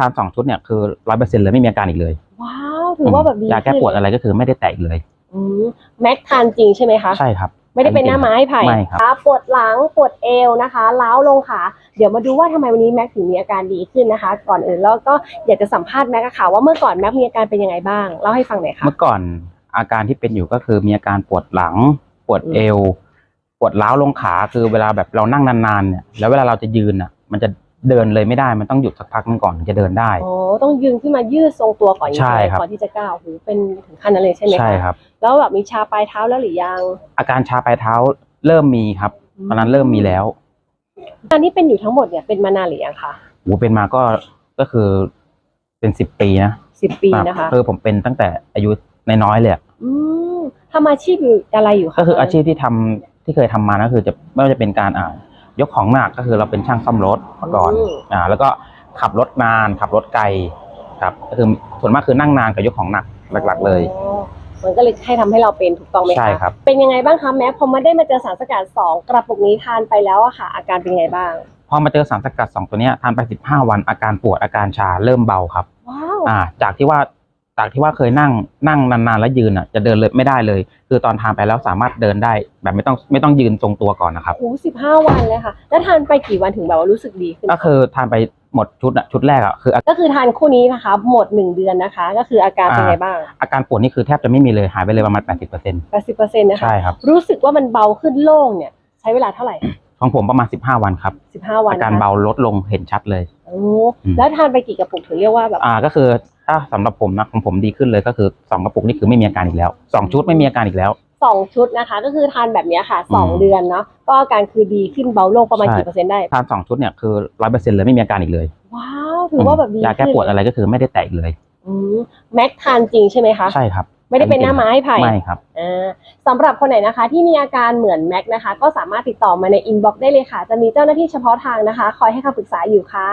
ทานสองชุดเนี่ยคือร้อยเปอร์เซ็นต์เลยไม่มีอาการอีกเลยว้าวถือว่าแบบดียาแก้ปวดอะไรก็คือไม่ได้แตกอีกเลยอืมแม็กทานจริงใช่ไหมคะใช่ครับ ไม่ได้เป็นหน้าไม้ไผ่ไม่ครับะปวดหลังปวดเอวนะคะล้าวลงขาเดี๋ยวมาดูว่าทำไมวันนี้แม็กถึงมีอาการดีขึ้นนะคะ ก่อนอื่นแล้วก็อยากจะสัมภาษณ์แม็กอะค่ะว่าเมื่อก่อนแม็กมีอาการเป็นยังไงบ้างเล่าให้ฟังหน่อยค่ะ เมื่อก่อนอาการที่เป็นอยู่ก็คือมีอาการปวดหลัง ปวดเอว ปวดร้าวลงขาคือเวลาแบบเรานั่งนานๆเนี่ยแล้วเวลาเราจะยืนอะ มันจะ เดินเลยไม่ได้มันต้องหยุดสักพักหนึงก่อนถึงจะเดินได้ อ๋อต้องยืนขึ้นมายืดทรงตัวก่อนใช่ครับก่อนที่จะก้าวโอ้โหเป็นถึงขั้นนั้นเลยใช่ไหมคะใช่ครับ แล้วแบบมีชาปลายเท้าแล้วหรือยัง อาการชาปลายเท้าเริ่มมีครับ ตอนนั้นเริ่มมีแล้วการที่เป็นอยู่ทั้งหมดเนี่ยเป็นมานานหรือยังคะโหเป็นมาก็ก็คือเป็นสิบปีนะสิบปีนะคะคือผมเป็นตั้งแต่อายุน้อยๆเลยอะอืมทำอาชีพอยู่อะไรอยู่คะก็คืออาชีพที่ทำที่เคยทำมาก็คือจะไม่ว่าจะเป็นการอ่า ยกของหนักก็คือเราเป็นช่างซ่อมรถมาก่อนอ่าแล้วก็ขับรถนานขับรถไกลครับก็คือส่วนมากคือนั่งนานกับยกของหนักหลักๆ เลยอ๋อมันก็เลยให้ทำให้เราเป็นถูกต้องไหมคะใช่ครับเป็นยังไงบ้างคะแม้พอมาได้มาเจอสารสกัดสองกระปุกนี้ทานไปแล้วอะค่ะ อาการเป็นยังไงบ้างพอมาเจอสารสกัดสองตัวเนี้ยทานไปสิบห้าวันอาการปวดอาการชาเริ่มเบาครับว้าวอ่าจากที่ว่า จากที่ว่าเคยนั่งนั่งนานๆแล้วยืนอะจะเดินเลยไม่ได้เลย คือตอนทานไปแล้วสามารถเดินได้ แบบไม่ต้องไม่ต้องยืนทรงตัวก่อนนะครับโอ้สิบห้าวันเลยค่ะ แล้วทานไปกี่วันถึงแบบว่ารู้สึกดีขึ้นก็คือทานไปหมดชุดอะชุดแรกอะคือ ก็คือทานคู่นี้นะคะ หมดหนึ่งเดือนนะคะ ก็คืออาการเป็นไงบ้าง อาการปวดนี่คือแทบจะไม่มีเลยหายไปเลยประมาณ80%แปดสิบเปอร์เซ็นต์นะคะใช่ครับรู้สึกว่ามันเบาขึ้นโล่งเนี่ยใช้เวลาเท่าไหร่ของผมประมาณ 15 วันครับสิบห้าวันอาการนะคะเบาลดลงเห็นชัดเลย โอ้อืมแล้วทานไปกี่กระปุกถึงเรียกว่าแบบ อ่า ก็คือ ถ้าสำหรับผมนะของผมดีขึ้นเลยก็คือสองกระปุกนี่คือไม่มีอาการอีกแล้วสองชุดไม่มีอาการอีกแล้ว สองชุดนะคะ ก็คือทานแบบเนี้ยค่ะสองอืม เดือนเนาะก็อาการคือดีขึ้นเบาลงประมาณใช่กี่เปอร์เซ็นต์ได้ ทานสองชุดเนี่ยคือร้อยเปอร์เซ็นต์เลยไม่มีอาการอีกเลยว้าวถือว่าแบบดียาแก้ปวดอะไรก็คือไม่ได้แตกอีกเลย อืมแม็กทานจริงใช่ไหมคะ ใช่ครับไม่ได้เป็นหน้าไม้ไผ่ไม่ครับ อ่าสำหรับคนไหนนะคะ ที่มีอาการเหมือนแม็กนะคะ ก็สามารถติดต่อมาในอินบ็อกซ์ได้เลยค่ะ จะมีเจ้าหน้าที่เฉพาะทางนะคะ คอยให้คำปรึกษาอยู่ค่ะ